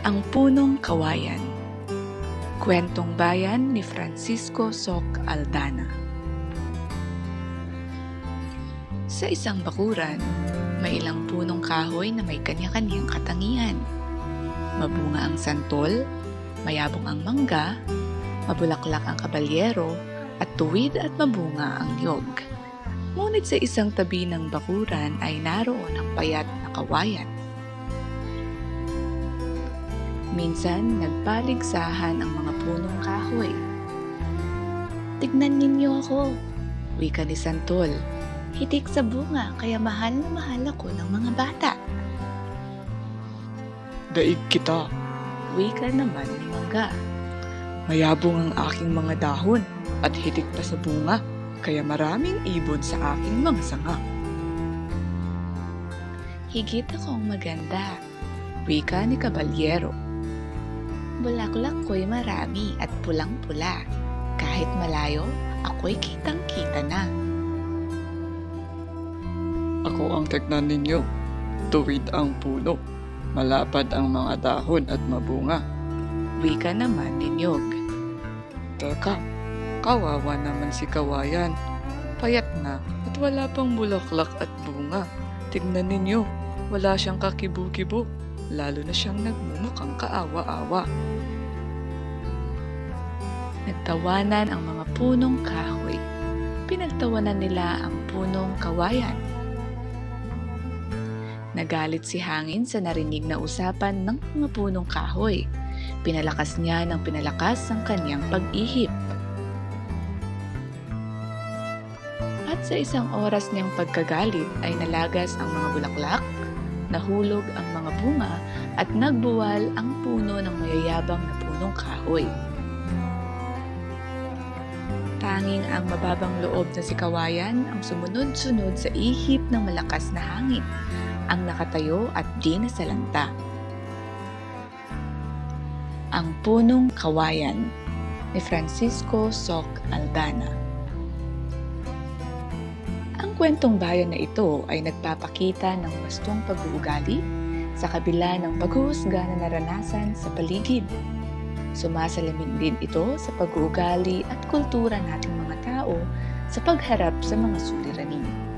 Ang Punong Kawayan Kwentong Bayan ni Francisco Soc Aldana Sa isang bakuran, may ilang punong kahoy na may kanya-kanyang katangian. Mabunga ang santol, mayabong ang mangga, mabulaklak ang kabalyero, at tuwid at mabunga ang niyog. Ngunit sa isang tabi ng bakuran ay naroon ang payat na kawayan. Minsan, nagpaligsahan ang mga punong kahoy. Tignan ninyo ako, wika ni Santol. Hitik sa bunga, kaya mahal na mahal ako ng mga bata. Daig kita. Wika naman ni Mangga. Mayabong ang aking mga dahon at hitik pa sa bunga, kaya maraming ibon sa aking mga sanga. Higit akong maganda. Wika ni Kabalyero. Bulaklak ko'y marami at pulang-pula. Kahit malayo, ako'y kitang-kita na. Ako ang tignan ninyo. Tuwid ang puno. Malapad ang mga dahon at mabunga. Wika naman ni Nyog. Teka, kawawa naman si kawayan. Payat na at wala pang bulaklak at bunga. Tignan ninyo, wala siyang kakibu-kibo. Lalo na siyang nagmumukhang kaawa-awa. Nagtawanan ang mga punong kahoy. Pinagtawanan nila ang punong kawayan. Nagalit si Hangin sa narinig na usapan ng mga punong kahoy. Pinalakas niya ng pinalakas ang kanyang pag-ihip. At sa isang oras niyang pagkagalit ay nalagas ang mga bulaklak, nahulog ang mga bunga at nagbuwal ang puno ng mayayabang na punong kahoy. Tanging ang mababang loob na si Kawayan ang sumunod-sunod sa ihip ng malakas na hangin, ang nakatayo at di nasalanta. Ang Punong Kawayan ni Francisco Soc Aldana kwentong bayan na ito ay nagpapakita ng wastong pag-uugali sa kabila ng paghuhusga na naranasan sa paligid. Sumasalamin din ito sa pag-uugali at kultura nating mga tao sa pagharap sa mga suliranin.